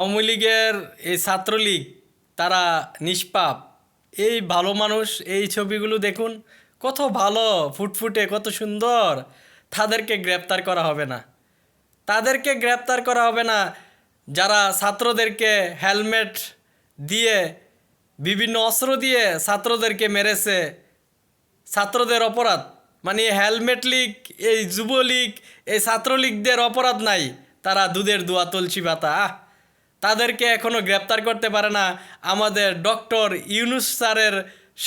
আওয়ামী লীগের এই ছাত্রলীগ তারা নিষ্পাপ। এই ভালো মানুষ এই ছবিগুলো দেখুন কত ভালো ফুটফুটে কত সুন্দর। তাদেরকে গ্রেপ্তার করা হবে না। তাদেরকে গ্রেপ্তার করা হবে না। যারা ছাত্রদেরকে হেলমেট দিয়ে বিভিন্ন অস্ত্র দিয়ে ছাত্রদেরকে মেরেছে ছাত্রদের অপরাধ। মানে হেলমেট লীগ এই যুবলীগ এই ছাত্রলীগদের অপরাধ নাই। তারা দুধের দোয়া তুলসী পাতা আহ, তাদেরকে এখনও গ্রেপ্তার করতে পারে না আমাদের ডক্টর ইউনুস স্যারের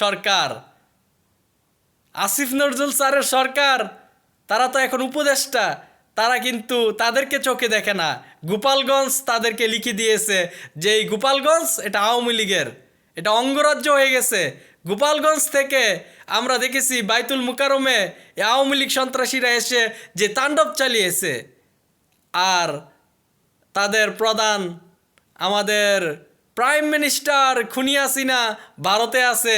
সরকার। আসিফ নজরুল স্যারের সরকার, তারা তো এখন উপদেষ্টা, তারা কিন্তু তাদেরকে চোখে দেখে না। গোপালগঞ্জ তাদেরকে লিখে দিয়েছে যে এই গোপালগঞ্জ এটা আওয়ামী লীগের, এটা অঙ্গরাজ্য হয়ে গেছে। গোপালগঞ্জ থেকে আমরা দেখেছি বাইতুল মুকারমে আওয়ামী লীগ সন্ত্রাসীরা এসে যে তাণ্ডব চালিয়েছে। আর তাদের প্রধান আমাদের প্রাইম মিনিস্টার খুনিয়া সিনা ভারতে আছে।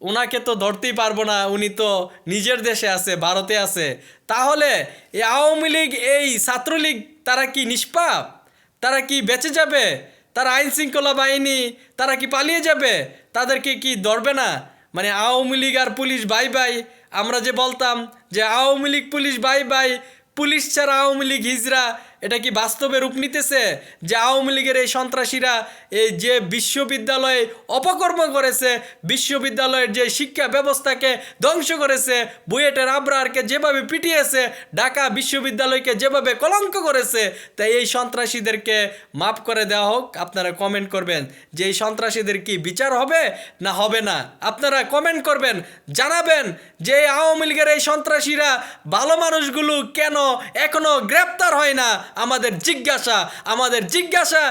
ওনাকে তো ধরতেই পারব না, উনি তো নিজের দেশে আছে, ভারতে আছে। তাহলে এই আওয়ামী লীগ, এই ছাত্রলীগ, তারা কি নিষ্পাপ? তারা কি বেঁচে যাবে? তারা আইন শৃঙ্খলা বাহিনী, তারা কি পালিয়ে যাবে? তাদেরকে কি ধরবে না? মানে আওয়ামী লীগ আর পুলিশ বাই বাই। আমরা যে বলতাম যে Awami League, police bye bye. Police ছাড়া আওয়ামী লীগ হিজরা এটা কি বাস্তবে রূপ নিতেছে যে আওয়ামী লীগের এই সন্ত্রাসীরা এই যে বিশ্ববিদ্যালয়ে অপকর্ম করেছে, বিশ্ববিদ্যালয়ের যে শিক্ষা ব্যবস্থাকে ধ্বংস করেছে, বুয়েটের আবরারকে যেভাবে পিটিয়েছে, ঢাকা বিশ্ববিদ্যালয়কে যেভাবে কলঙ্ক করেছে, তাই এই সন্ত্রাসীদেরকে মাফ করে দেওয়া হোক। আপনারা কমেন্ট করবেন যে এই সন্ত্রাসীদের কি বিচার হবে না হবে না। আপনারা কমেন্ট করবেন, জানাবেন যে আওয়ামী লীগের এই সন্ত্রাসীরা ভালো মানুষগুলো কেন এখনও গ্রেপ্তার হয় না আমাদের জিজ্ঞাসা আমাদের জিজ্ঞাসা